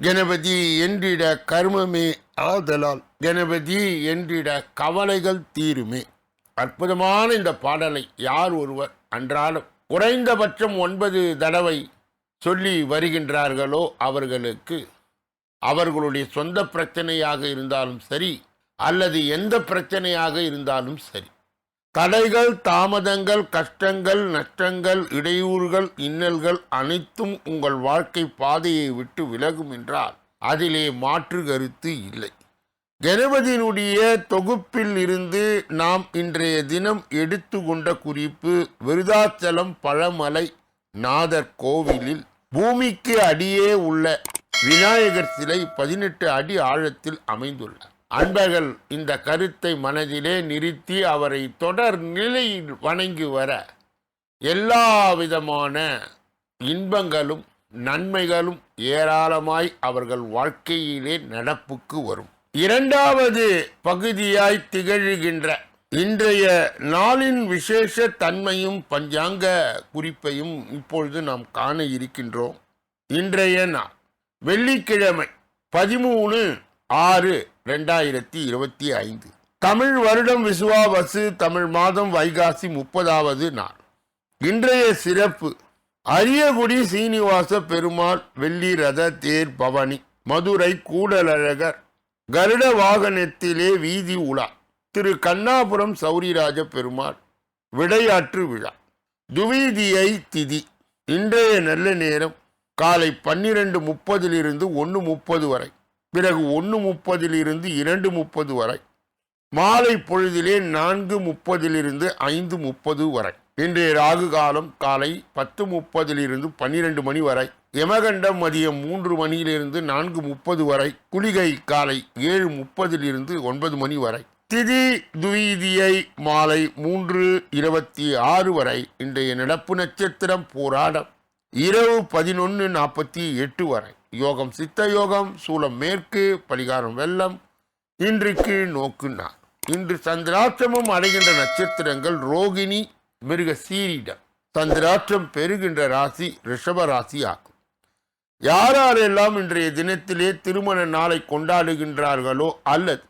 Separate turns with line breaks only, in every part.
கணபதி என்றிட கர்மமே ஆதலால் கணபதி என்றிட கவலைகள் தீருமே. அற்புதமான இந்த பாடலை யார் ஒருவர் அன்றாடம் குறைந்தபட்சம் ஒன்பது தடவை சொல்லி வருகின்றார்களோ அவர்களுக்கு அவர்களுடைய சொந்த பிரச்சனையாக இருந்தாலும் சரி அல்லது எந்த பிரச்சனையாக இருந்தாலும் சரி. தடைகள் தாமதங்கள் கஷ்டங்கள் நஷ்டங்கள் இடையூறுகள் இன்னல்கள் அனைத்தும் உங்கள் வாழ்க்கை பாதையை விட்டு விலகும் என்றால் அதிலே மாற்று கருத்து இல்லை. கணபதியினுடைய தொகுப்பில் இருந்து நாம் இன்றைய தினம் எடுத்துக்கொண்ட குறிப்பு விருதாச்சலம் பழமலை நாதர் கோவிலில் பூமிக்கு அடியே உள்ள விநாயகர் சிலை பதினெட்டு அடி ஆழத்தில் அமைந்துள்ளார் அன்பர்கள் இந்த கருத்தை மனதிலே நிறுத்தி அவரை தொடர் நிலையில் வணங்கி வர எல்லா விதமான இன்பங்களும் நன்மைகளும் ஏராளமாய் அவர்கள் வாழ்க்கையிலே நடப்புக்கு வரும். இரண்டாவது பகுதியாய் திகழ்கின்ற இன்றைய நாளின் விசேஷ தன்மையும் பஞ்சாங்க குறிப்பையும் இப்பொழுது நாம் காண இருக்கின்றோம். இன்றைய நாள் வெள்ளிக்கிழமை பதிமூணு ஆறு ரெண்டாயிரத்தி இருபத்தி ஐந்து. தமிழ் வருடம் விசுவாவசு தமிழ் மாதம் வைகாசி முப்பதாவது நாள். இன்றைய சிறப்பு அரியகுடி சீனிவாச பெருமாள் வெள்ளி ரத தேர் பவனி மதுரை கூடலழகர் கருட வாகனத்திலே வீதி உலா திரு கண்ணாபுரம் சௌரிராஜ பெருமாள் விடையாற்று விழா. துவீதியை திதி இன்றைய நல்ல நேரம் காலை பன்னிரண்டு முப்பதிலிருந்து ஒன்று முப்பது வரை. பிறகு ஒன்று முப்பதிலிருந்து இரண்டு முப்பது வரை. மாலை பொழுதிலே நான்கு முப்பதிலிருந்து ஐந்து முப்பது வரை. இன்றைய ராகு காலம் காலை பத்து முப்பதிலிருந்து பன்னிரண்டு மணி வரை. யமகண்டம் மதியம் மூன்று மணியிலிருந்து நான்கு முப்பது வரை. குளிகை காலை ஏழு முப்பதிலிருந்து ஒன்பது மணி வரை. திதி துவீதியை மாலை மூன்று இருபத்தி ஆறு வரை. இன்றைய நடப்பு நட்சத்திரம் போராடம். இரவு பதினொன்று நாற்பத்தி எட்டு வரை. யோகம் சித்த யோகம் சூலம் மேற்கு பரிகாரம் வெள்ளம் இன்றைக்கு நோக்கு இன்று சந்திராட்சமும் அடைகின்ற நட்சத்திரங்கள் ரோகிணி மிருக சீரிடம் சந்திராட்சம் பெறுகின்ற ராசி ரிஷப ராசி ஆகும். யாரெல்லாம் இன்றைய தினத்திலே திருமண நாளை கொண்டாடுகின்றார்களோ அல்லது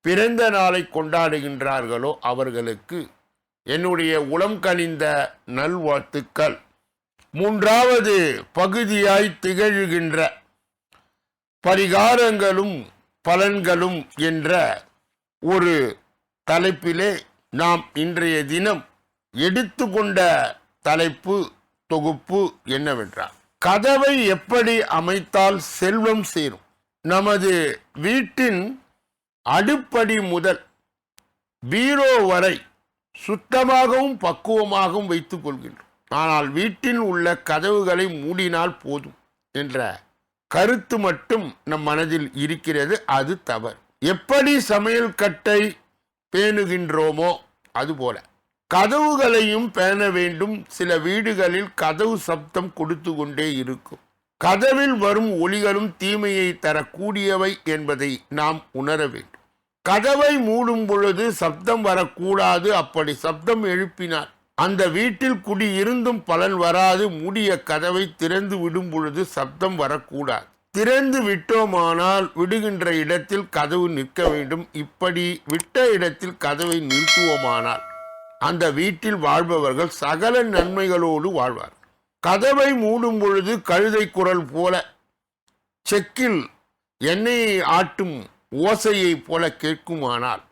பிறந்த நாளை கொண்டாடுகின்றார்களோ அவர்களுக்கு என்னுடைய உளம் கனிந்த நல்வாழ்த்துக்கள். மூன்றாவது பகுதியாய் திகழ்கின்ற பரிகாரங்களும் பலன்களும் என்ற ஒரு தலைப்பிலே நாம் இன்றைய தினம் எடுத்துக்கொண்ட தலைப்பு தொகுப்பு என்னவென்றால் கதவை எப்படி அமைத்தால் செல்வம் சேரும்? நமது வீட்டின் அடுப்படி முதல் பீரோ வரை சுத்தமாகவும் பக்குவமாகவும் வைத்துக் கொள்கின்றோம். ஆனால் வீட்டில் உள்ள கதவுகளை மூடினால் போதும் என்ற கருத்து மட்டும் நம் மனதில் இருக்கிறது அது தவறு. எப்படி சமையல் கட்டை பேணுகின்றோமோ அதுபோல. கதவுகளையும் பேண வேண்டும் சில வீடுகளில் கதவு சப்தம் கொடுத்து கொண்டே இருக்கும். கதவில் வரும் ஒளிகளும் தீமையை தரக்கூடியவை என்பதை நாம் உணர வேண்டும். கதவை மூடும் பொழுது சப்தம் வரக்கூடாது அப்படி சப்தம் எழுப்பினார் அந்த வீட்டில் குடியிருந்தும் பலன் வராது. மூடிய கதவை திறந்து விடும் பொழுது சப்தம் வரக்கூடாது. திறந்து விட்டோமானால் விடுகின்ற இடத்தில் கதவு நிற்க வேண்டும். இப்படி விட்ட இடத்தில் கதவை நிறுத்துவோமானால் அந்த வீட்டில் வாழ்பவர்கள் சகல நன்மைகளோடு வாழ்வார். கதவை மூடும் பொழுது கழுதை குரல் போல செக்கில் எண்ணெயை ஆட்டும் ஓசையைப் போல கேட்குமானால்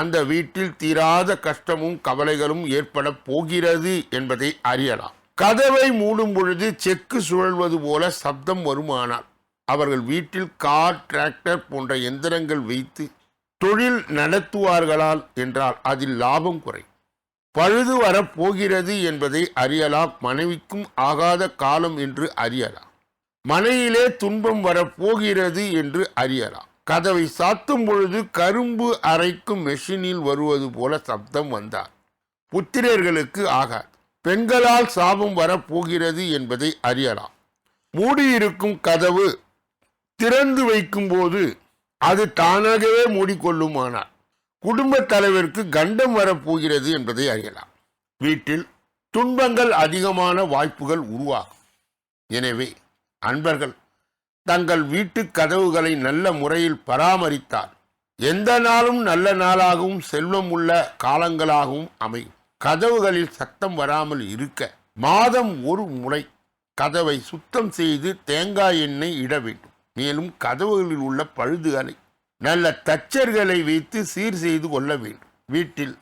அந்த வீட்டில் தீராத கஷ்டமும் கவலைகளும் ஏற்பட போகிறது என்பதை அறியலாம். கதவை மூடும் பொழுது செக்கு சுழல்வது போல சப்தம் வருமானால் அவர்கள் வீட்டில் கார் டிராக்டர் போன்ற எந்திரங்கள் வைத்து தொழில் நடத்துவார்களால் என்றால் அதில் லாபம் குறை பழுது வரப்போகிறது என்பதை அறியலாம். மனைவிக்கும் ஆகாத காலம் என்று அறியலாம். மனையிலே துன்பம் வரப்போகிறது என்று அறியலாம். கதவை சாத்தும் பொழுது கரும்பு அரைக்கும் மெஷினில் வருவது போல சப்தம் வந்தார். புத்திரர்களுக்கு ஆகாது. பெண்களால் சாபம் வரப்போகிறது என்பதை அறியலாம். மூடியிருக்கும் கதவு திறந்து வைக்கும்போது அது தானாகவே மூடிக்கொள்ளுமானார் குடும்பத் தலைவருக்கு கண்டம் வரப்போகிறது என்பதை அறியலாம். வீட்டில் துன்பங்கள் அதிகமான வாய்ப்புகள் உருவாகும். எனவே அன்பர்கள் தங்கள் வீட்டு கதவுகளை நல்ல முறையில் பராமரித்தால் எந்த நாளும் நல்ல நாளாகவும் செல்வம் உள்ள காலங்களாகவும் அமையும். கதவுகளில் சத்தம் வராமல் இருக்க மாதம் ஒரு முறை கதவை சுத்தம் செய்து தேங்காய் எண்ணெய் இட வேண்டும். மேலும் கதவுகளில் உள்ள பழுதுகளை நல்ல தச்சர்களை வைத்து சீர் செய்து கொள்ள வேண்டும். வீட்டில்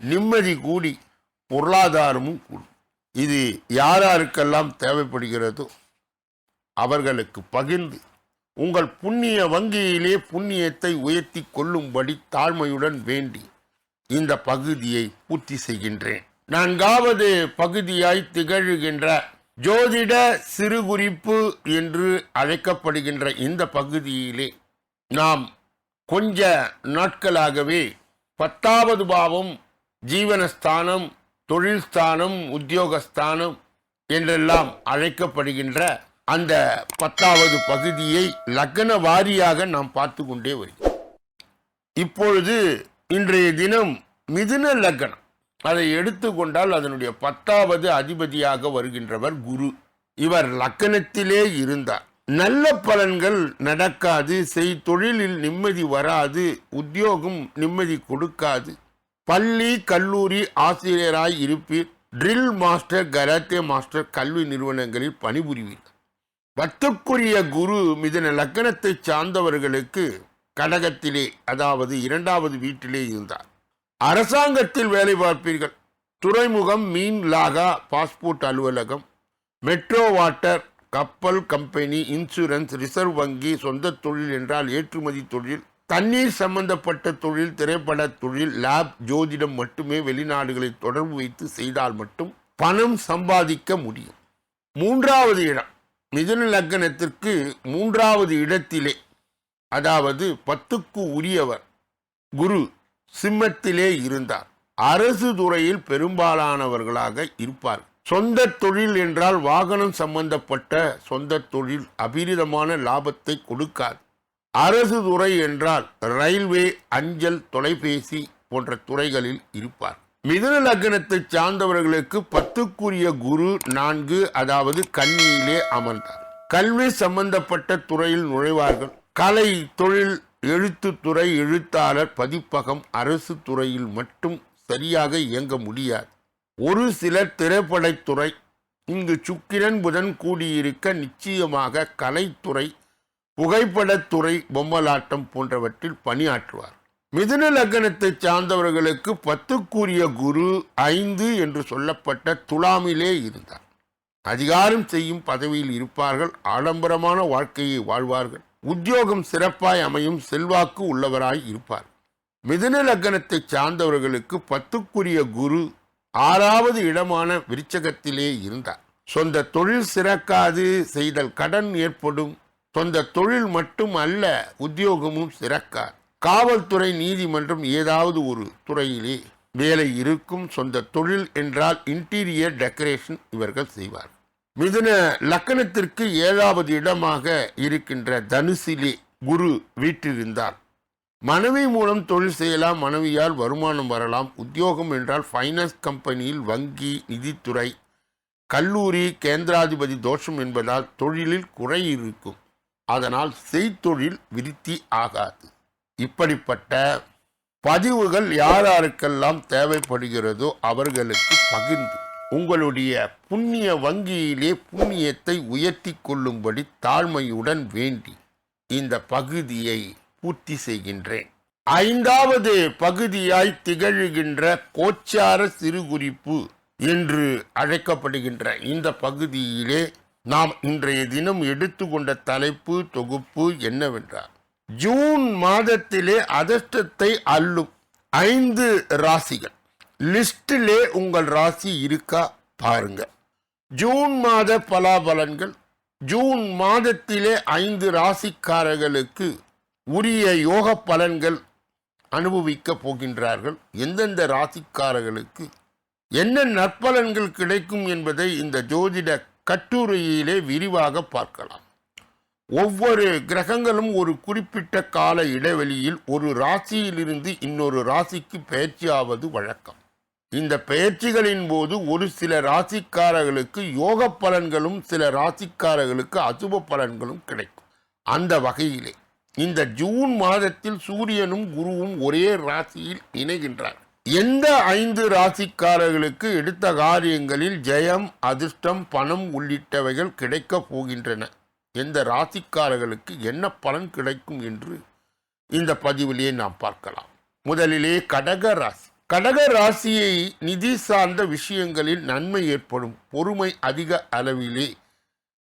நிம்மதி கூடி பொருளாதாரமும் கூடும். இது யாராருக்கெல்லாம் தேவைப்படுகிறதோ அவர்களுக்கு பகிர்ந்து உங்கள் புண்ணிய வங்கியிலே புண்ணியத்தை உயர்த்தி கொள்ளும்படி தாழ்மையுடன் வேண்டி இந்த பகுதியை பூர்த்தி செய்கின்றேன். நான்காவது பகுதியாய் திகழ்கின்ற ஜோதிட சிறுகுறிப்பு என்று அழைக்கப்படுகின்ற இந்த பகுதியிலே நாம் கொஞ்ச நாட்களாகவே பத்தாவது பாவம் ஜீவனஸ்தானம் தொழில்ஸ்தானம் உத்தியோகஸ்தானம் என்றெல்லாம் அழைக்கப்படுகின்ற அந்த பத்தாவது பகுதியை லக்ன வாரியாக நாம் பார்த்து கொண்டே வருகிறோம். இப்பொழுது இன்றைய தினம் மிதுன லக்னம். அதை எடுத்துக்கொண்டால் அதனுடைய பத்தாவது அதிபதியாக வருகின்றவர் குரு. இவர் லக்கணத்திலே இருந்தார். நல்ல பலன்கள் நடக்காது செய் தொழிலில் நிம்மதி வராது உத்தியோகம் நிம்மதி கொடுக்காது. பள்ளி கல்லூரி ஆசிரியராய் இருப்பீர். ட்ரில் மாஸ்டர் கராத்தே மாஸ்டர் கல்வி நிறுவனங்களில் பணிபுரிவீர்கள். பத்துக்குரிய குரு மிதன லக்கணத்தை சார்ந்தவர்களுக்கு கடகத்திலே அதாவது இரண்டாவது வீட்டிலே இருந்தார். அரசாங்கத்தில் வேலை பார்ப்பீர்கள். துறைமுகம் மீன் லாகா பாஸ்போர்ட் அலுவலகம் மெட்ரோ வாட்டர் கப்பல் கம்பெனி இன்சூரன்ஸ் ரிசர்வ் வங்கி சொந்த தொழில் என்றால் ஏற்றுமதி தொழில் தண்ணீர் சம்பந்தப்பட்ட தொழில் திரைப்பட தொழில் லேப் ஜோதிடம் மட்டுமே வெளிநாடுகளை தொடர்பு வைத்து செய்தால் மட்டும் பணம் சம்பாதிக்க முடியும். மூன்றாவது இடம் மிதுன லக்னத்திற்கு மூன்றாவது இடத்திலே அதாவது பத்துக்கு உரியவர் குரு சிம்மத்திலே இருந்தார். அரசு துறையில் பெரும்பாலானவர்களாக இருப்பார். சொந்த தொழில் என்றால் வாகனம் சம்பந்தப்பட்ட சொந்த தொழில் அபிரிதமான லாபத்தை கொடுக்காது. அரசு துறை என்றால் ரயில்வே அஞ்சல் தொலைபேசி போன்ற துறைகளில் இருப்பார். மிதுன லக்னத்தை சார்ந்தவர்களுக்கு பத்துக்குரிய குரு நான்கு அதாவது கன்னியிலே அமர்ந்தார். கல்வி சம்பந்தப்பட்ட துறையில் நுழைவார்கள். கலை தொழில் எழுத்துத்துறை எழுத்தாளர் பதிப்பகம் அரசு துறையில் மட்டும் சரியாக இயங்க முடியாது. ஒரு சிலர் திரைப்படத்துறை இங்கு சுக்கிரன் புதன் கூடியிருக்க நிச்சயமாக கலைத்துறை புகைப்படத்துறை பொம்மலாட்டம் போன்றவற்றில் பணியாற்றுவார். மிதுன லக்னத்தை சார்ந்தவர்களுக்கு பத்துக்குரிய குரு ஐந்து என்று சொல்லப்பட்ட துலாமிலே இருந்தார். அதிகாரம் செய்யும் பதவியில் இருப்பார்கள் ஆடம்பரமான வாழ்க்கையை வாழ்வார்கள் உத்தியோகம் சிறப்பாய் அமையும் செல்வாக்கு உள்ளவராய் இருப்பார். மிதுன லக்னத்தை சார்ந்தவர்களுக்கு பத்துக்குரிய குரு ஆறாவது இடமான விருச்சகத்திலே இருந்தார். சொந்த தொழில் சிறக்காது செய்தல் கடன் ஏற்படும் சொந்த தொழில் மட்டும் அல்ல உத்தியோகமும் சிறக்காது. காவல்துறை நீதிமன்றம் ஏதாவது ஒரு துறையிலே வேலை இருக்கும் சொந்த தொழில் என்றால் இன்டீரியர் டெக்கரேஷன் இவர்கள் செய்வார் மிதுன லக்கணத்திற்கு ஏழாவது இடமாக இருக்கின்ற தனுசிலே குரு வீற்றிருந்தார். மனைவி மூலம் தொழில் செய்யலாம் மனைவியால் வருமானம் வரலாம். உத்தியோகம் என்றால் ஃபைனான்ஸ் கம்பெனியில் வங்கி நிதித்துறை கல்லூரி கேந்திராதிபதி தோஷம் என்பதால் தொழிலில் குறை இருக்கும். அதனால் செய்தொழில் விருத்தி ஆகாது. இப்படிப்பட்ட பதிவுகள் யார் யாருக்கெல்லாம் தேவைப்படுகிறதோ அவர்களுக்கு பகிர்ந்து உங்களுடைய புண்ணிய வங்கியிலே புண்ணியத்தை உயர்த்தி கொள்ளும்படி தாழ்மையுடன் வேண்டி இந்த பகுதியை பூர்த்தி செய்கின்றேன். ஐந்தாவது பகுதியாய் திகழ்கின்ற கோச்சார சிறுகுறிப்பு என்று அழைக்கப்படுகின்ற இந்த பகுதியிலே நாம் இன்றைய தினம் எடுத்துக்கொண்ட தலைப்பு தொகுப்பு என்னவென்றால் ஜூன் மாதத்திலே அதிர்ஷ்டத்தை அள்ளும் ஐந்து ராசிகள். லிஸ்டிலே உங்கள் ராசி இருக்கா பாருங்க. ஜூன் மாத பலாபலன்கள் ஜூன் மாதத்திலே ஐந்து ராசிக்காரர்களுக்கு உரிய யோக பலன்கள் அனுபவிக்க போகின்றார்கள். எந்தெந்த ராசிக்காரர்களுக்கு என்ன நற்பலன்கள் கிடைக்கும் என்பதை இந்த ஜோதிட கட்டுரையிலே விரிவாக பார்க்கலாம். ஒவ்வொரு கிரகங்களும் ஒரு குறிப்பிட்ட கால இடைவெளியில் ஒரு ராசியிலிருந்து இன்னொரு ராசிக்கு பயிற்சியாவது வழக்கம். இந்த பயிற்சிகளின் போது ஒரு சில ராசிக்காரர்களுக்கு யோக பலன்களும் சில ராசிக்காரர்களுக்கு அசுப பலன்களும் கிடைக்கும். அந்த வகையிலே இந்த ஜூன் மாதத்தில் சூரியனும் குருவும் ஒரே ராசியில் இணைகின்றார். எந்த ஐந்து ராசிக்காரர்களுக்கு எடுத்த காரியங்களில் ஜெயம் அதிர்ஷ்டம் பணம் உள்ளிட்டவைகள் கிடைக்கப் போகின்றன? எந்த ராசிக்காரர்களுக்கு என்ன பலன் கிடைக்கும் என்று இந்த பதிவிலே நாம் பார்க்கலாம். முதலிலே கடக ராசி. கடக ராசியை நிதி சார்ந்த விஷயங்களில் நன்மை ஏற்படும். பொறுமை அதிக அளவிலே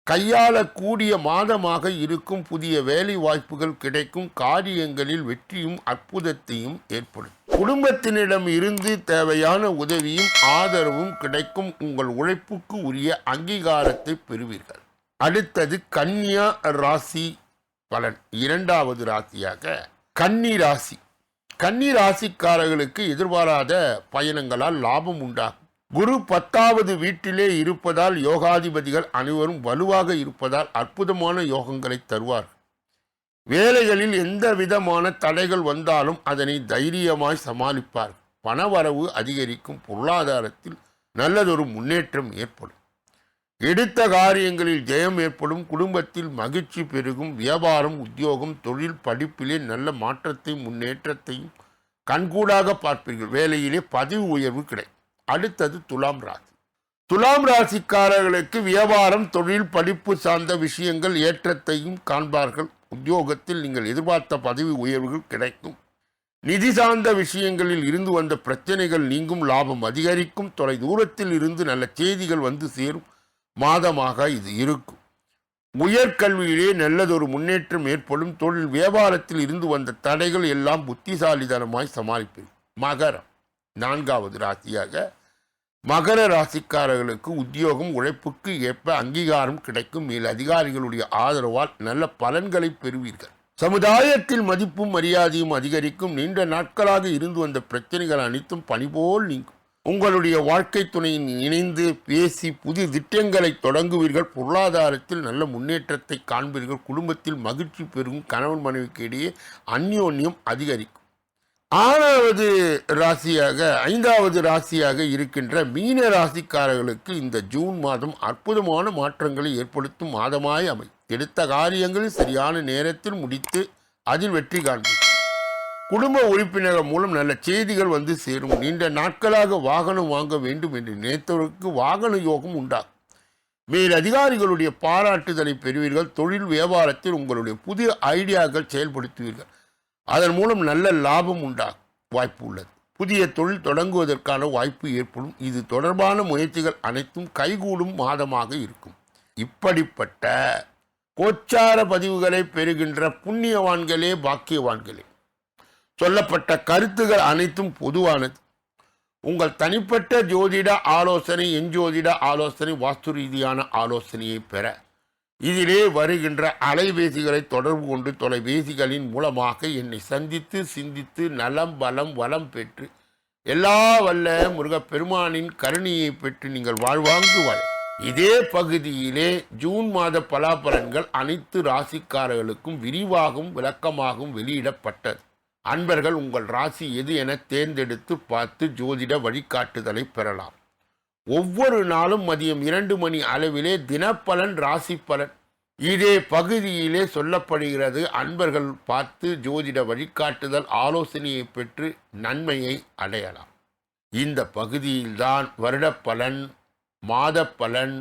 கையாளக்கூடிய மாதமாக இருக்கும். புதிய வேலை வாய்ப்புகள் கிடைக்கும். காரியங்களில் வெற்றியும் அற்புதத்தையும் ஏற்படும். குடும்பத்தினிடம் இருந்து தேவையான உதவியும் ஆதரவும் கிடைக்கும். உங்கள் உழைப்புக்கு உரிய அங்கீகாரத்தை பெறுவீர்கள். அடுத்தது கன்னியா ராசி பலன். இரண்டாவது ராசியாக கன்னி ராசி. கன்னி ராசிக்காரர்களுக்கு எதிர்பாராத பயணங்களால் லாபம் உண்டாகும். குரு பத்தாவது வீட்டிலே இருப்பதால் யோகாதிபதிகள் அனைவரும் வலுவாக இருப்பதால் அற்புதமான யோகங்களை தருவார் வேலைகளில் எந்த விதமான தடைகள் வந்தாலும் அதனை தைரியமாய் சமாளிப்பார் பணவரவு அதிகரிக்கும் பொருளாதாரத்தில் நல்லதொரு முன்னேற்றம் ஏற்படும். எடுத்த காரியங்களில் ஜெயம் ஏற்படும் குடும்பத்தில் மகிழ்ச்சி பெருகும் வியாபாரம் உத்தியோகம் தொழில் படிப்பிலே நல்ல மாற்றத்தையும் முன்னேற்றத்தையும் கண்கூடாக பார்ப்பீர்கள். வேலையிலே பதவி உயர்வு கிடைக்கும். அடுத்தது துலாம் ராசி. துலாம் ராசிக்காரர்களுக்கு வியாபாரம் தொழில் படிப்பு சார்ந்த விஷயங்கள் ஏற்றத்தையும் காண்பார்கள். உத்தியோகத்தில் நீங்கள் எதிர்பார்த்த பதவி உயர்வுகள் கிடைக்கும். நிதி சார்ந்த விஷயங்களில் இருந்து வந்த பிரச்சனைகள் நீங்கும் லாபம் அதிகரிக்கும். தொலை தூரத்தில் இருந்து நல்ல செய்திகள் வந்து சேரும். மாதமாக இது இருக்கும். உயர்கல்வியிலே நல்லதொரு முன்னேற்றம் ஏற்படும். தொழில் வியாபாரத்தில் இருந்து வந்த தடைகள் எல்லாம் புத்திசாலிதனமாய் சமாளிப்பேன் மகரம். நான்காவது ராசியாக மகர ராசிக்காரர்களுக்கு உத்தியோகம் உழைப்புக்கு ஏற்ப அங்கீகாரம் கிடைக்கும். மேல் அதிகாரிகளுடைய ஆதரவால் நல்ல பலன்களை பெறுவீர்கள். சமுதாயத்தில் மதிப்பும் மரியாதையும் அதிகரிக்கும். நீண்ட நாட்களாக இருந்து வந்த பிரச்சனைகள் அனைத்தும் பணிபோல் நீங்கும். உங்களுடைய வாழ்க்கை துணையின் இணைந்து பேசி புதிய திட்டங்களை தொடங்குவீர்கள். பொருளாதாரத்தில் நல்ல முன்னேற்றத்தை காண்பீர்கள். குடும்பத்தில் மகிழ்ச்சி பெறும் கணவன் மனைவிக்கு இடையே அந்யோன்யம் அதிகரிக்கும். ஆறாவது ராசியாக ஐந்தாவது ராசியாக இருக்கின்ற மீன ராசிக்காரர்களுக்கு இந்த ஜூன் மாதம் அற்புதமான மாற்றங்களை ஏற்படுத்தும் மாதமாய் அமை எடுத்த காரியங்களை சரியான நேரத்தில் முடித்து அதில் வெற்றி காண்பீர்கள். குடும்ப உறுப்பினர்கள் மூலம் நல்ல செய்திகள் வந்து சேரும். நீண்ட நாட்களாக வாகனம் வாங்க வேண்டும் என்று நினைத்தவருக்கு வாகன யோகம் உண்டாகும். மேல் அதிகாரிகளுடைய பாராட்டுதலை பெறுவீர்கள். தொழில் வியாபாரத்தில் உங்களுடைய புதிய ஐடியாக்கள் செயல்படுத்துவீர்கள். அதன் மூலம் நல்ல லாபம் உண்டாகும். வாய்ப்பு உள்ளது. புதிய தொழில் தொடங்குவதற்கான வாய்ப்பு ஏற்படும். இது தொடர்பான முயற்சிகள் அனைத்தும் கைகூடும் மாதமாக இருக்கும். இப்படிப்பட்ட கோச்சார பதிவுகளை பெறுகின்ற புண்ணியவான்களே பாக்கியவான்களே. சொல்லப்பட்ட கருத்துகள் அனைத்தும் பொதுவானது. உங்கள் தனிப்பட்ட ஜோதிட ஆலோசனை எஞ்சோதிட ஆலோசனை வாஸ்து ரீதியான ஆலோசனையை பெற. இதிலே வருகின்ற அலைபேசிகளை தொடர்பு கொண்டு தொலைபேசிகளின் மூலமாக என்னை சந்தித்து சிந்தித்து நலம் பலம் வளம் பெற்று எல்லா வல்ல முருகப்பெருமானின் கருணையை பெற்று நீங்கள் வாழ்வாங்கு வாழ இதே பகுதியிலே ஜூன் மாத பலாபலன்கள் அனைத்து ராசிக்காரர்களுக்கும் விரிவாகவும் விளக்கமாகவும் வெளியிடப்பட்டது. அன்பர்கள் உங்கள் ராசி எது என தேர்ந்தெடுத்து பார்த்து ஜோதிட வழிகாட்டுதலை பெறலாம். ஒவ்வொரு நாளும் மதியம் இரண்டு மணி அளவிலே தினப்பலன் ராசி பலன். இதே பகுதியிலே சொல்லப்படுகிறது அன்பர்கள் பார்த்து ஜோதிட வழிகாட்டுதல் ஆலோசனையை பெற்று நன்மையை அடையலாம். இந்த பகுதியில்தான் வருடப்பலன் பலன் பலன்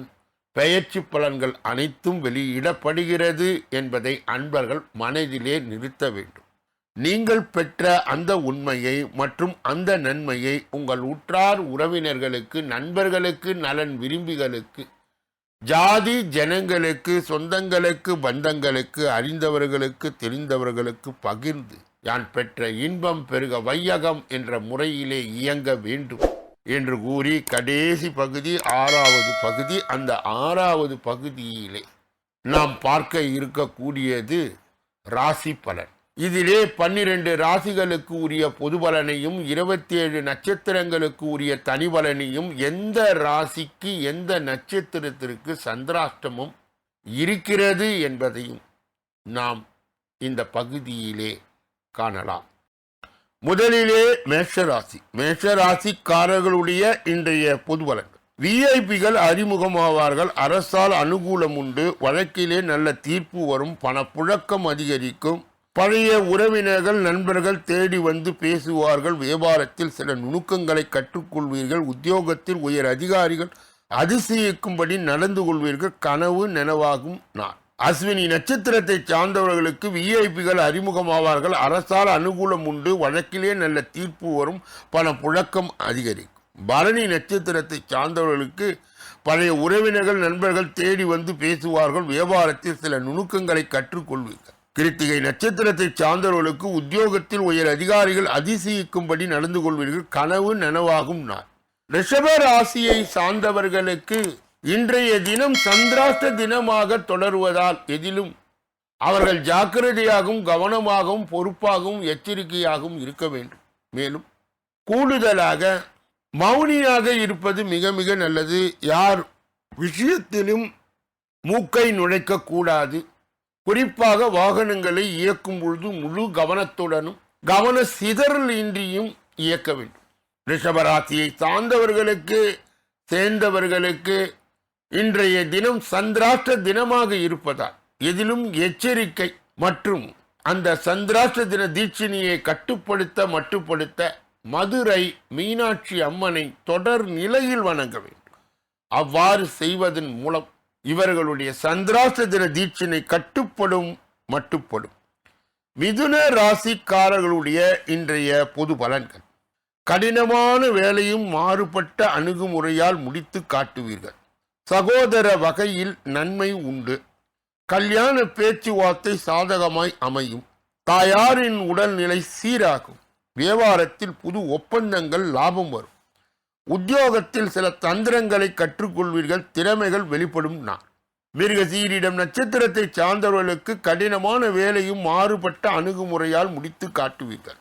பெயர்ச்சி பலன்கள் அனைத்தும் வெளியிடப்படுகிறது என்பதை அன்பர்கள் மனதிலே நிறுத்த வேண்டும். நீங்கள் பெற்ற அந்த உண்மையை மற்றும் அந்த நன்மையை உங்கள் உற்றார் உறவினர்களுக்கு நண்பர்களுக்கு நலன் விரும்பிகளுக்கு ஜாதி ஜனங்களுக்கு சொந்தங்களுக்கு பந்தங்களுக்கு அறிந்தவர்களுக்கு தெரிந்தவர்களுக்கு பகிர்ந்து யான் பெற்ற இன்பம் பெருக வையகம் என்ற முறையிலே இயங்க வேண்டும் என்று கூறி கடைசி பகுதி ஆறாவது பகுதி அந்த ஆறாவது பகுதியிலே நாம் பார்க்க இருக்கக்கூடியது ராசி பலன். இதிலே பன்னிரண்டு ராசிகளுக்கு உரிய பொது பலனையும் இருபத்தி ஏழு நட்சத்திரங்களுக்கு உரிய தனி பலனையும் எந்த ராசிக்கு எந்த நட்சத்திரத்திற்கு சந்திராஷ்டமும் இருக்கிறது என்பதையும் நாம் இந்த பகுதியிலே காணலாம். முதலிலே மேஷராசி. மேஷராசிக்காரர்களுடைய இன்றைய பொது விஐபிகள் அறிமுகமாவார்கள். அரசால் அனுகூலம் உண்டு. வழக்கிலே நல்ல தீர்ப்பு வரும். பணப்புழக்கம் அதிகரிக்கும். பழைய உறவினர்கள் நண்பர்கள் தேடி வந்து பேசுவார்கள். வியாபாரத்தில் சில நுணுக்கங்களை கற்றுக்கொள்வீர்கள். உத்தியோகத்தில் உயர் அதிகாரிகள் அதிசயிக்கும்படி நடந்து கொள்வீர்கள். கனவு நனவாகும் நாள். அஸ்வினி நட்சத்திரத்தை சார்ந்தவர்களுக்கு விஐபிகள் அறிமுகமாவார்கள். அரசால் அனுகூலம் உண்டு. வழக்கிலே நல்ல தீர்ப்பு வரும். பண புழக்கம் அதிகரிக்கும். பரணி நட்சத்திரத்தை சார்ந்தவர்களுக்கு பழைய உறவினர்கள் நண்பர்கள் தேடி வந்து பேசுவார்கள். வியாபாரத்தில் சில நுணுக்கங்களை கற்றுக்கொள்வீர்கள். கிருத்திகை நட்சத்திரத்தை சார்ந்தவர்களுக்கு உத்தியோகத்தில் உயர் அதிகாரிகள் அதிசயிக்கும்படி நடந்து கொள்வீர்கள். கனவு நனவாகும் நாள். ரிஷப ராசியை சார்ந்தவர்களுக்கு இன்றைய தினம் சந்திராஷ்ட தினமாக தொடருவதால் எதிலும் அவர்கள் ஜாக்கிரதையாகவும் கவனமாகவும் பொறுப்பாகவும் எச்சரிக்கையாகவும் இருக்க வேண்டும். மேலும் கூடுதலாக மௌனியாக இருப்பது மிக மிக நல்லது. யார் விஷயத்திலும் மூக்கை நுழைக்க கூடாது. குறிப்பாக வாகனங்களை இயக்கும் பொழுது முழு கவனத்துடனும் கவன சிதறல் இன்றியும் இயக்க வேண்டும். ரிஷபராசியை சார்ந்தவர்களுக்கு சேர்ந்தவர்களுக்கு இன்றைய தினம் சந்திராஷ்ட தினமாக இருப்பதால் எதிலும் எச்சரிக்கை மற்றும் அந்த சந்திராஷ்ட தின தீட்சிணியை கட்டுப்படுத்த மட்டுப்படுத்த மதுரை மீனாட்சி அம்மனை தொடர் நிலையில் வணங்க வேண்டும். அவ்வாறு செய்வதன் மூலம் இவர்களுடைய சந்திராஷ்ட தின தீட்சினை கட்டுப்படும் மட்டுப்படும். மிதுன ராசிக்காரர்களுடைய இன்றைய பொது பலன்கள். கடினமான வேலையும் மாறுபட்ட அணுகுமுறையால் முடித்து காட்டுவீர்கள். சகோதர வகையில் நன்மை உண்டு. கல்யாண பேச்சுவார்த்தை சாதகமாய் அமையும். தாயாரின் உடல்நிலை சீராகும். வியாபாரத்தில் புது ஒப்பந்தங்கள் லாபம் வரும். உத்தியோகத்தில் சில தந்திரங்களை கற்றுக்கொள்வீர்கள் திறமைகள் வெளிப்படும் நான் மிருகசீரிடம் நட்சத்திரத்தை சார்ந்தவர்களுக்கு கடினமான வேலையும் மாறுபட்ட அணுகுமுறையால் முடித்து காட்டுவீர்கள்.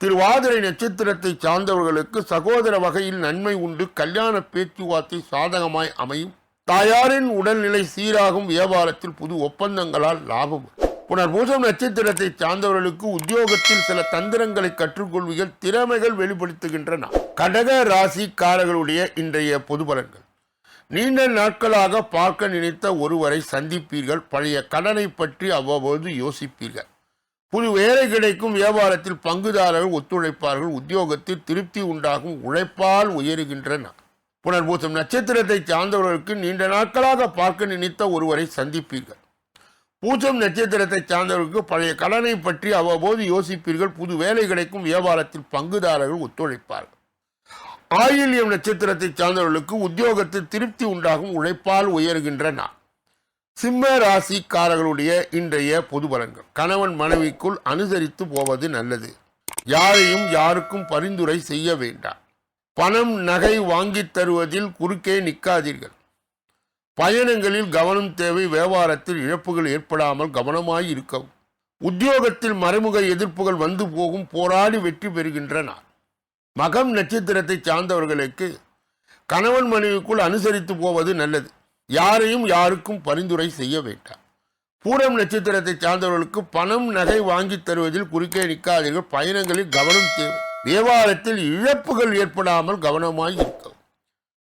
திருவாதிரை நட்சத்திரத்தை சார்ந்தவர்களுக்கு சகோதர வகையில் நன்மை உண்டு கல்யாண பேச்சுவார்த்தை சாதகமாய் அமையும். தாயாரின் உடல்நிலை சீராகும் வியாபாரத்தில் புது ஒப்பந்தங்களால் லாபம் வரும். புனர்பூசம் நட்சத்திரத்தை சார்ந்தவர்களுக்கு உத்தியோகத்தில் சில தந்திரங்களை கற்றுக்கொள்வீர்கள் திறமைகள் வெளிப்படுத்துகின்றன. கடக ராசிக்காரர்களுடைய இன்றைய பொது பலன்கள் நீண்ட நாட்களாக பார்க்க நினைத்த ஒருவரை சந்திப்பீர்கள். பழைய கடனை பற்றி அவ்வப்போது யோசிப்பீர்கள். புது வேலை கிடைக்கும் வியாபாரத்தில் பங்குதாரர்கள் ஒத்துழைப்பார்கள். உத்தியோகத்தில் திருப்தி உண்டாகும் உழைப்பால் உயருகின்றன. புனர்பூசம் நட்சத்திரத்தை சார்ந்தவர்களுக்கு நீண்ட நாட்களாக பார்க்க நினைத்த ஒருவரை சந்திப்பீர்கள். பூஜம் நட்சத்திரத்தை சார்ந்தவர்களுக்கு பழைய கடனை பற்றி அவ்வப்போது யோசிப்பீர்கள். புது வேலை கிடைக்கும் வியாபாரத்தில் பங்குதாரர்கள் ஒத்துழைப்பார்கள். ஆயில்யம் நட்சத்திரத்தை சார்ந்தவர்களுக்கு உத்தியோகத்தில் திருப்தி உண்டாகும் உழைப்பால் உயர்கின்ற நான் சிம்ம ராசிக்காரர்களுடைய இன்றைய பொது பலன்கள். கணவன் மனைவிக்குள் அனுசரித்து போவது நல்லது. யாரையும் யாருக்கும் பரிந்துரை செய்ய வேண்டாம். பணம் நகை வாங்கித் தருவதில் குறுக்கே நிற்காதீர்கள். பயணங்களில் கவனம் தேவை வியாபாரத்தில் இழப்புகள் ஏற்படாமல் கவனமாய் இருக்கவும். உத்தியோகத்தில் மறைமுக எதிர்ப்புகள் வந்து போகும் போராடி வெற்றி பெறுகின்றன. மகம் நட்சத்திரத்தை சார்ந்தவர்களுக்கு கணவன் மனைவிக்குள் அனுசரித்து போவது நல்லது. யாரையும் யாருக்கும் பரிந்துரை செய்ய வேண்டாம். பூரம் நட்சத்திரத்தை சார்ந்தவர்களுக்கு பணம் நகை வாங்கித் தருவதில் குறுக்கே நிற்காதீர்கள். பயணங்களில் கவனம் தேவை. வியாபாரத்தில் இழப்புகள் ஏற்படாமல் கவனமாய் இருக்கும்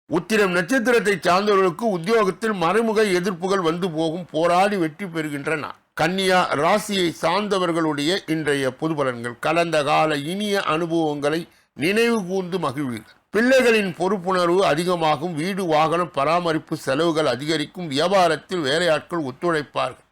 உத்திரம் நட்சத்திரத்தை சார்ந்தவர்களுக்கு உத்தியோகத்தில் மறைமுக எதிர்ப்புகள் வந்து போகும். போராடி வெற்றி பெறுகின்றன. கன்னியா ராசியை சார்ந்தவர்களுடைய இன்றைய பொது பலன்கள். கடந்த கால இனிய அனுபவங்களை நினைவு கூர்ந்து மகிழ்வீர்கள். பிள்ளைகளின் பொறுப்புணர்வு அதிகமாகும். வீடு வாகனம் பராமரிப்பு செலவுகள் அதிகரிக்கும். வியாபாரத்தில் வேலையாட்கள் ஒத்துழைப்பார்கள்.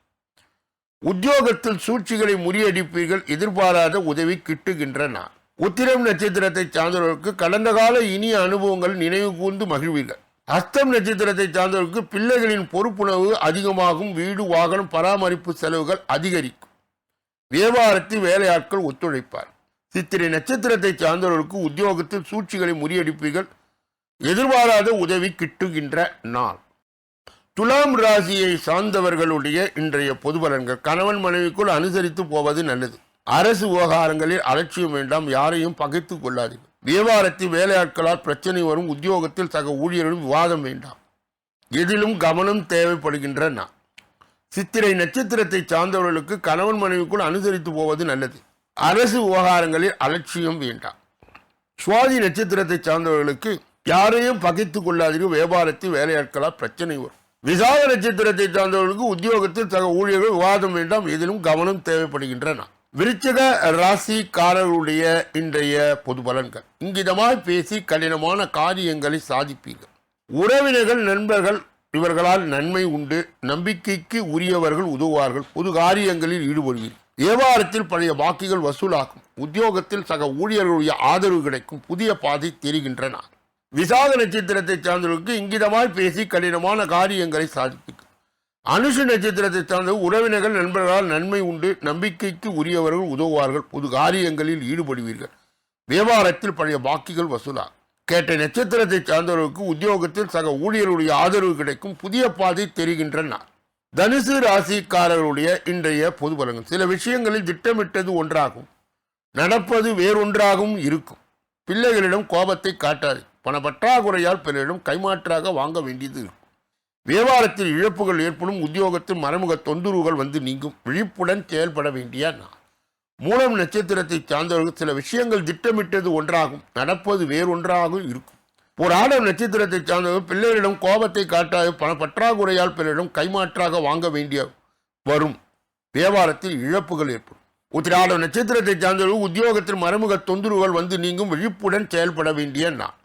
உத்தியோகத்தில் சூழ்ச்சிகளை முறியடிப்பீர்கள். எதிர்பாராத உதவி கிட்டுகின்றன. உத்திரம் நட்சத்திரத்தை சார்ந்தவர்களுக்கு கடந்த கால இனிய அனுபவங்கள் நினைவு கூர்ந்து மகிழ்வீர்கள். அஸ்தம் நட்சத்திரத்தை சார்ந்தவர்களுக்கு பிள்ளைகளின் பொறுப்புணர்வு அதிகமாகும். வீடு வாகனம் பராமரிப்பு செலவுகள் அதிகரிக்கும். வியாபாரத்தில் வேலையாட்கள் ஒத்துழைப்பார். சித்திரை நட்சத்திரத்தை சார்ந்தவர்களுக்கு உத்தியோகத்தில் சூழ்ச்சிகளை முறியடிப்பீர்கள். எதிர்பாராத உதவி கிட்டுகின்ற நாள். துலாம் ராசியை சார்ந்தவர்களுடைய இன்றைய பொது பலன்கள். கணவன் மனைவிக்குள் அனுசரித்து போவது நல்லது. அரசு விவகாரங்களில் அலட்சியம் வேண்டாம் யாரையும் பகைத்து கொள்ளாதீர்கள் வியாபாரத்தில் வேலையாட்களால் பிரச்சனை வரும் உத்தியோகத்தில் சக ஊழியர்களும் விவாதம் வேண்டாம். எதிலும் கவனம் தேவைப்படுகின்ற நான் சித்திரை நட்சத்திரத்தை சார்ந்தவர்களுக்கு கணவன் மனைவிக்குள் அனுசரித்து போவது நல்லது. அரசு விவகாரங்களில் அலட்சியம் வேண்டாம். சுவாதி நட்சத்திரத்தை சார்ந்தவர்களுக்கு யாரையும் பகைத்து கொள்ளாதீர்கள் வியாபாரத்தில் வேலையாட்களால் பிரச்சனை வரும். விசாக நட்சத்திரத்தை சார்ந்தவர்களுக்கு உத்தியோகத்தில் சக ஊழியர்கள் விவாதம் வேண்டாம் எதிலும் கவனம் தேவைப்படுகின்றன. விருச்சக ராசிக்காரருடைய இன்றைய பொது பலன்கள். இங்கிதமாய் பேசி கடினமான காரியங்களை சாதிப்பீர்கள். உறவினர்கள் நண்பர்கள் இவர்களால் நன்மை உண்டு. நம்பிக்கைக்கு உரியவர்கள் உதவுவார்கள். பொது காரியங்களில் ஈடுபடுவீர்கள். வியாபாரத்தில் பழைய வாக்குகள் வசூலாகும். உத்தியோகத்தில் சக ஊழியர்களுடைய ஆதரவு கிடைக்கும். புதிய பாதை தெரிகின்றன. விசாக நட்சத்திரத்தை சார்ந்தவர்களுக்கு இங்கிதமாய் பேசி கடினமான காரியங்களை சாதிப்பீர்கள். அனுஷ நட்சத்திரத்தை சார்ந்த உறவினர்கள் நண்பர்களால் நன்மை உண்டு நம்பிக்கைக்கு உரியவர்கள் உதவுவார்கள் புது காரியங்களில் ஈடுபடுவீர்கள். வியாபாரத்தில் பழைய பாக்கிகள் வசூலா. கேட்ட நட்சத்திரத்தை சார்ந்தவர்களுக்கு உத்தியோகத்தில் சக ஊழியர்களுடைய ஆதரவு கிடைக்கும் புதிய பாதை தெரிகின்றன. தனுசு ராசிக்காரர்களுடைய இன்றைய பொது பலன்கள். சில விஷயங்களில் திட்டமிட்டது ஒன்றாகும். நடப்பது வேறொன்றாகவும் இருக்கும். பிள்ளைகளிடம் கோபத்தை காட்டாது. பண பற்றாக்குறையால் பிறரிடம் கைமாற்றாக வாங்க வேண்டியது இருக்கும். வியாபாரத்தில் இழப்புகள் ஏற்படும் உத்தியோகத்தில் மறைமுக தொந்தரவுகள் வந்து நீங்கும். விழிப்புடன் செயல்பட வேண்டிய நான் மூலம் நட்சத்திரத்தை சார்ந்தவர்கள் சில விஷயங்கள் திட்டமிட்டது ஒன்றாகும். நடப்பது வேறொன்றாகவும் இருக்கும். ஒரு ஆடம் நட்சத்திரத்தை சார்ந்தவர்கள் பிள்ளைகளிடம் கோபத்தை காட்டாது பண பற்றாக்குறையால் பிறரிடம் கைமாற்றாக வாங்க வேண்டிய வரும். வியாபாரத்தில் இழப்புகள் ஏற்படும். உத்திராடம் நட்சத்திரத்தை சார்ந்தவர்கள் உத்தியோகத்தில் மறைமுக தொந்தரவுகள் வந்து நீங்கும். விழிப்புடன் செயல்பட வேண்டிய நான்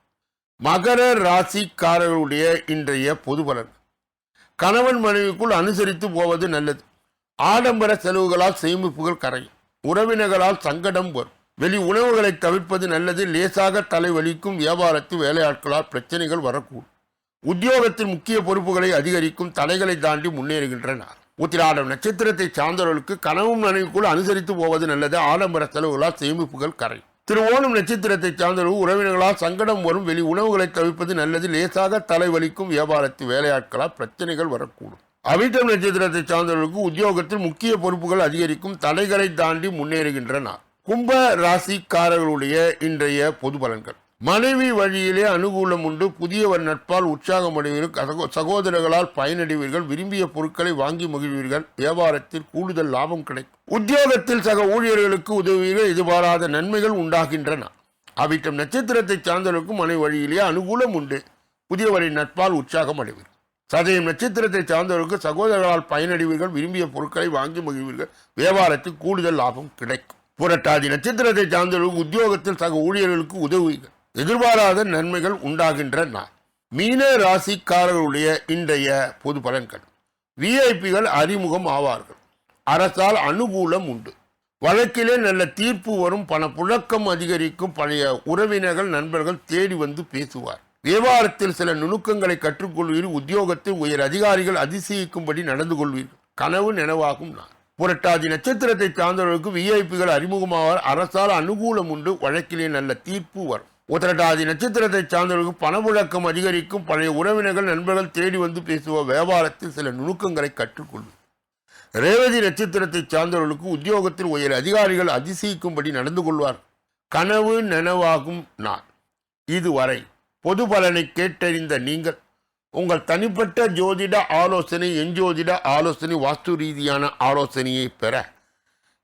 மகர ராசிக்காரர்களுடைய இன்றைய பொது பலன். கணவன் மனைவிக்குள் அனுசரித்து போவது நல்லது. ஆடம்பர செலவுகளால் சேமிப்புகள் கரையும். உறவினர்களால் சங்கடம் வரும். வெளி உணவுகளை தவிர்ப்பது நல்லது. லேசாக தலைவலிக்கும் வியாபாரத்து வேலையாட்களால் பிரச்சனைகள் வரக்கூடும். உத்தியோகத்தின் முக்கிய பொறுப்புகளை அதிகரிக்கும் தடைகளை தாண்டி முன்னேறுகின்றனர் உத்திராடம் நட்சத்திரத்தை சார்ந்தவர்களுக்கு கனவும் மனைவிக்குள் அனுசரித்து போவது நல்லது. ஆடம்பர செலவுகளால் சேமிப்புகள் கரை திருவோணம் நட்சத்திரத்தை சார்ந்தவர்கள் உறவினர்களால் சங்கடம் வரும் வெளி உணவுகளை தவிர்ப்பது நல்லது. லேசாக தலைவலிக்கும் வியாபாரத்து வேலையாட்களால் பிரச்சனைகள் வரக்கூடும். அவிட்டம் நட்சத்திரத்தை சார்ந்தவர்களுக்கு உத்தியோகத்தில் முக்கிய பொறுப்புகள் அதிகரிக்கும். தடைகளை தாண்டி முன்னேறுகின்றனர் கும்ப ராசிக்காரர்களுடைய இன்றைய பொது பலன்கள். மனைவி வழியிலே அனுகூலம் உண்டு. புதியவர் நட்பால் உற்சாகம் அடைவீர்கள் சகோதரர்களால் பயனடைவீர்கள். விரும்பிய பொருட்களை வாங்கி மகிழ்வீர்கள். வியாபாரத்தில் கூடுதல் லாபம் கிடைக்கும். உத்தியோகத்தில் சக ஊழியர்களுக்கு உதவுவீர்கள். எதிர்பாராத நன்மைகள் உண்டாகின்றன. அவிட்டம் நட்சத்திரத்தை சார்ந்தவர்களுக்கும் மனை வழியிலே அனுகூலம் உண்டு. புதியவரின் நட்பால் உற்சாகம் அடைவீர்கள் சதயம் நட்சத்திரத்தை சார்ந்தவர்களுக்கு சகோதரர்களால் பயனடைவீர்கள். விரும்பிய பொருட்களை வாங்கி மகிழ்வீர்கள். வியாபாரத்தில் கூடுதல் லாபம் கிடைக்கும். புரட்டாதி நட்சத்திரத்தை சார்ந்தவர்களுக்கு உத்தியோகத்தில் சக ஊழியர்களுக்கு உதவுவீர்கள். எதிர்பாராத நன்மைகள் உண்டாகின்ற நாள் மீன ராசிக்காரர்களுடைய இன்றைய பொது பலன்கள். விஐபிகள் அறிமுகம் ஆவார்கள். அரசால் அனுகூலம் உண்டு. வழக்கிலே நல்ல தீர்ப்பு வரும் பண புழக்கம் அதிகரிக்கும் பழைய உறவினர்கள் நண்பர்கள் தேடி வந்து பேசுவார். வியாபாரத்தில் சில நுணுக்கங்களை கற்றுக்கொள்வீர்கள் உத்தியோகத்தில் உயர் அதிகாரிகள் அதிசயிக்கும்படி நடந்து கொள்வீர்கள் கனவு நினைவாகும் நான். புரட்டாதி நட்சத்திரத்தை சார்ந்தவர்களுக்கு விஐபிகள் அறிமுகமாவார் அரசால் அனுகூலம் உண்டு வழக்கிலே நல்ல தீர்ப்பு வரும். உத்திரட்டாதி நட்சத்திரத்தை சார்ந்தவர்களுக்கு பணமுழக்கம் அதிகரிக்கும். பழைய உறவினர்கள் நண்பர்கள் தேடி வந்து பேசுவ வியாபாரத்தில் சில நுணுக்கங்களை கற்றுக்கொள்ளும். ரேவதி நட்சத்திரத்தை சார்ந்தவர்களுக்கு உத்தியோகத்தில் உயர் அதிகாரிகள் அதிசயிக்கும்படி நடந்து கொள்வார். கனவு நனவாகும் நான் இதுவரை பொது பலனை கேட்டறிந்த நீங்கள் உங்கள் தனிப்பட்ட ஜோதிட ஆலோசனை எஞ்சோதிட ஆலோசனை வாஸ்து ரீதியான ஆலோசனையை பெற